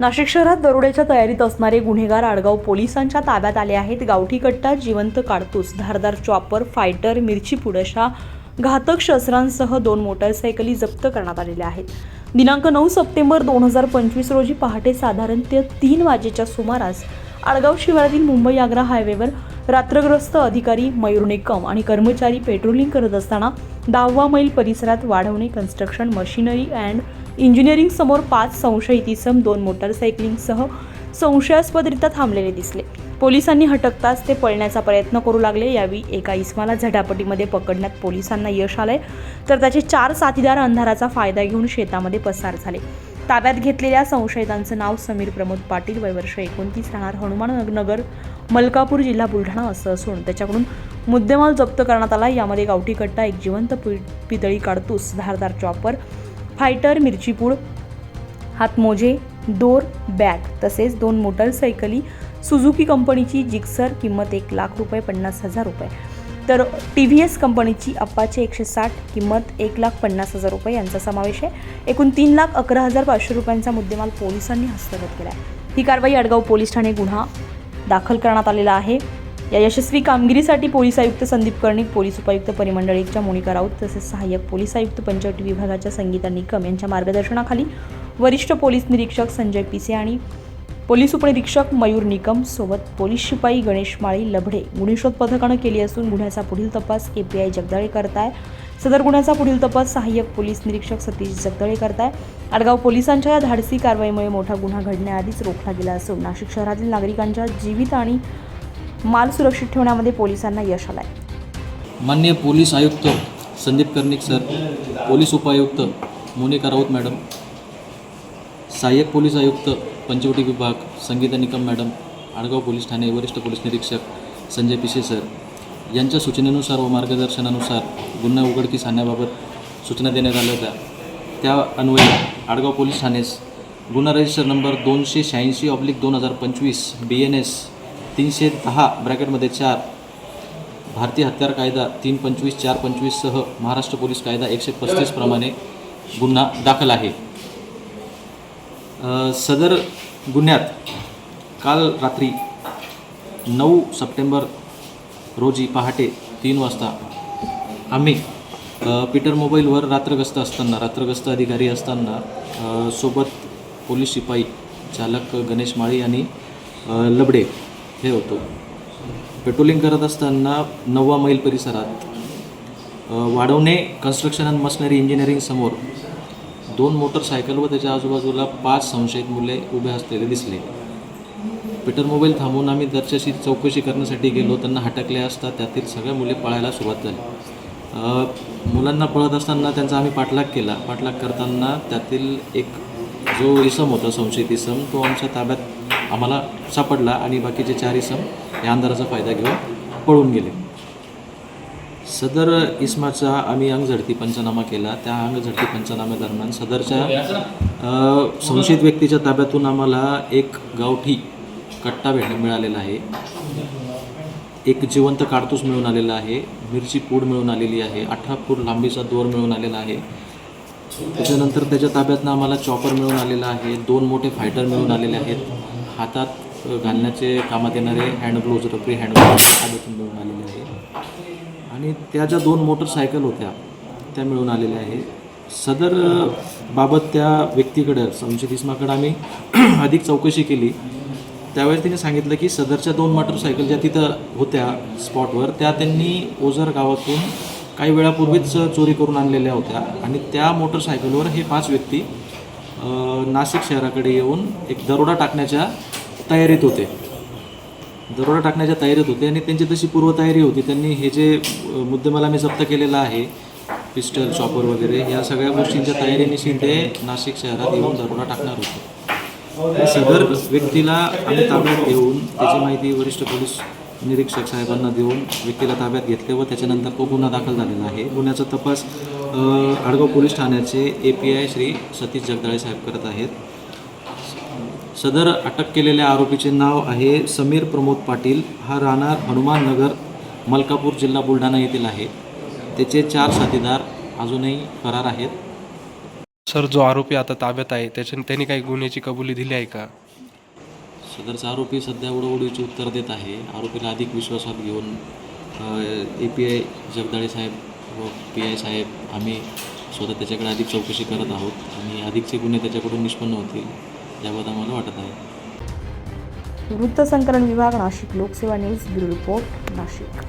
नाशिक शहरात दरोड्याच्या तयारीत असणारे गुन्हेगार आडगाव पोलिसांच्या ताब्यात आले आहेत. गावठी कट्टा जिवंत काडतूस धारदार चॉपर फायटर मिरची पुडशा घातक शस्त्रांसह दोन मोटरसायकली जप्त करण्यात आलेल्या आहेत. दिनांक नऊ सप्टेंबर दोन हजार पंचवीस रोजी पहाटे साधारण ते तीन वाजेच्या सुमारास आडगाव शिवारातील मुंबई आग्रा हायवेवर रात्रग्रस्त अधिकारी मयूर निकम आणि कर्मचारी पेट्रोलिंग करत असताना दहावा मैल परिसरात वाढवणे कन्स्ट्रक्शन मशिनरी अँड इंजिनिअरिंग समोर पाच संशयित इसम दोन मोटरसायकलिंगसह संशयास्पदरित्या थांबलेले दिसले. पोलिसांनी हटकताच ते पळण्याचा प्रयत्न करू लागले. यावेळी एका इस्माला झटापटीमध्ये पकडण्यात पोलिसांना यश आलंय. तर त्याचे चार साथीदार अंधाराचा फायदा घेऊन शेतामध्ये पसार झाले. ताब्यात घेतलेल्या संशयितांचं नाव समीर प्रमोद पाटील वय वर्ष एकोणतीस राहणार हनुमान नगर मलकापूर जिल्हा बुलढाणा असं असून त्याच्याकडून मुद्देमाल जप्त करण्यात आला. यामध्ये गावठी कट्टा एक जिवंत पि- पितळी काडतूस धारदार चॉपर फायटर मिरचीपूड हातमोजे दोर बॅग तसेच दोन मोटरसायकली सुझुकी कंपनीची जिक्सर किंमत एक लाख रुपये पन्नास हजार रुपये. तर टी व्ही एस कंपनीची अप्पाचे एकशे साठ किंमत एक लाख पन्नास हजार रुपये यांचा समावेश आहे. एकूण तीन लाख अकरा हजार पाचशे रुपयांचा मुद्देमाल पोलिसांनी हस्तगत केला आहे ही कारवाई अडगाव पोलीस ठाणे गुन्हा दाखल करण्यात आलेला आहे. या यशस्वी कामगिरीसाठी पोलीस आयुक्त संदीप कर्णिक पोलीस उपायुक्त परिमंडळ एकच्या मोनिका राऊत तसेच सहाय्यक पोलीस आयुक्त पंचवटी विभागाच्या संगीता निकम यांच्या मार्गदर्शनाखाली वरिष्ठ पोलीस निरीक्षक संजय पिसे आणि पोलीस उपनिरीक्षक मयूर निकम सोबत पोलीस शिपाई गणेश माळी लभडे गुन्हेशोध पथकानं केली असून गुन्ह्याचा पुढील तपास ए पी आय जगदाळे करताय. सदर गुन्ह्याचा पुढील तपास सहाय्यक पोलीस निरीक्षक सतीश जगदळे करताय. आडगाव पोलिसांच्या या धाडसी कारवाईमुळे मोठा गुन्हा घडण्याआधीच रोखला गेला असून नाशिक शहरातील नागरिकांच्या जीवित आणि माल सुरक्षित ठेवण्यामध्ये पोलिसांना यश आलंय. माननीय पोलीस आयुक्त संदीप कर्णिक सर पोलीस उपायुक्त मोनिका राऊत मॅडम सहाय्यक पोलीस आयुक्त पंचवटी विभाग संगीता निकम मॅडम आडगाव पोलीस ठाणे वरिष्ठ पोलीस निरीक्षक संजय पिसे सर यांच्या सूचनेनुसार व मार्गदर्शनानुसार गुन्हा उघडकीस आणण्याबाबत सूचना देण्यात आल्या होत्या. त्या अन्वये आडगाव पोलीस ठाणेस गुन्हा रजिस्टर नंबर दोनशे शहाऐंशी ऑब्लिक दोन हजार पंचवीस बी एन एस तीनशे दहा ब्रॅकेटमध्ये चार. भारतीय हत्यार कायदा तीन पंचवीस चार पंचवीससह महाराष्ट्र पोलीस कायदा एकशे पस्तीस प्रमाणे गुन्हा दाखल आहे. सदर गुन्ह्यात काल रात्री नऊ सप्टेंबर रोजी पहाटे तीन वाजता आम्ही पीटर मोबाईलवर रात्रगस्त असताना रात्रगस्त अधिकारी असताना सोबत पोलीस शिपाई चालक गणेश माळी आणि लबडे हे होतो. पेट्रोलिंग करत असताना नववा मैल परिसरात वाढवणे कन्स्ट्रक्शन अँड मशनरी इंजिनिअरिंग समोर दोन मोटरसायकल व त्याच्या आजूबाजूला पाच संशयित मुले उभे असलेले दिसले. पीटर मोबाईल थांबवून आम्ही त्याच्याशी चौकशी करण्यासाठी गेलो. त्यांना हटकले असता त्यातील सगळ्या मुले पळायला सुरुवात झाली. मुलांना पळत असताना त्यांचा आम्ही पाठलाग केला. पाठलाग करताना त्यातील एक जो इसम होता संशयित इसम तो आमच्या ताब्यात आम्हाला सापडला आणि बाकीचे चार इसम या अंधाराचा फायदा घेऊन पळून गेले. सदर इस्माचा आम्ही अंगझडती पंचनामा केला. त्या अंगझडती पंचनाम्यादरम्यान सदरच्या संशयित व्यक्तीच्या ताब्यातून आम्हाला एक गावठी कट्टा भेट मिळालेला आहे. एक जिवंत काडतूस मिळून आलेला आहे. मिरची पूड मिळून आलेली आहे. अठरा फूट लांबीचा दोर मिळून आलेला आहे. त्याच्यानंतर त्याच्या ताब्यातनं आम्हाला चॉपर मिळून आलेला आहे. दोन मोठे फायटर मिळून आलेले आहेत. हातात घालण्याचे कामात येणारे हँड ग्लोव्ज रबरी हँड ग्लोव्ज मिळून आलेले आहे. आणि त्या ज्या दोन मोटरसायकल होत्या त्या मिळून आलेल्या आहे. सदर बाबत त्या व्यक्तीकडं संशय इस्माकडं आम्ही अधिक चौकशी केली. त्यावेळेस त्यांनी सांगितलं की सदरच्या दोन मोटरसायकल ज्या तिथं होत्या स्पॉटवर त्या त्यांनी ओझर गावातून काही वेळापूर्वीच चोरी करून आणलेल्या होत्या. आणि त्या मोटरसायकलवर हे पाच व्यक्ती नाशिक शहराकडे येऊन एक दरोडा टाकण्याच्या तयारीत होते. दरोडा टाकण्याच्या तयारीत होते आणि त्यांची तशी पूर्वतयारी होती. त्यांनी हे जे मुद्देमाला मी जप्त केलेला आहे पिस्टल शॉपर वगैरे या सगळ्या गोष्टींच्या तयारीनिशी ते नाशिक शहरात येऊन दरोडा टाकणार होते. सदर व्यक्तीला आम्ही ताब्यात घेऊन त्याची माहिती वरिष्ठ पोलीस निरीक्षक साहेबांना देऊन व्यक्तीला ताब्यात घेतले व त्याच्यानंतर तो गुन्हा दाखल झालेला आहे. गुन्ह्याचा तपास आडगाव पोलीस ठाण्याचे A P I Shri Satish Jagdale साहेब करत आहेत. सदर अटक केलेल्या आरोपीचे नाव आहे समीर प्रमोद पाटील. हा राहणार हनुमान नगर मलकापूर जिल्हा बुलढाणा येथील आहे. त्याचे चार साथीदार अजूनही फरार आहेत. सर जो आरोपी आता ताब्यात आहे त्याच्या त्यांनी काही गुन्ह्याची कबुली दिली आहे का? सदरचा आरोपी सध्या उडवडीचे उत्तर देत आहे. आरोपीला अधिक विश्वासात घेऊन ए पी आय जगदाळे साहेब व पी आय साहेब आम्ही स्वतः त्याच्याकडे अधिक चौकशी करत आहोत. आणि अधिकचे गुन्हे त्याच्याकडून निष्पन्न होतील याबाबत आम्हाला वाटत आहे. वृत्तसंकलन विभाग नाशिक लोकसेवा न्यूज ब्युरो रिपोर्ट नाशिक.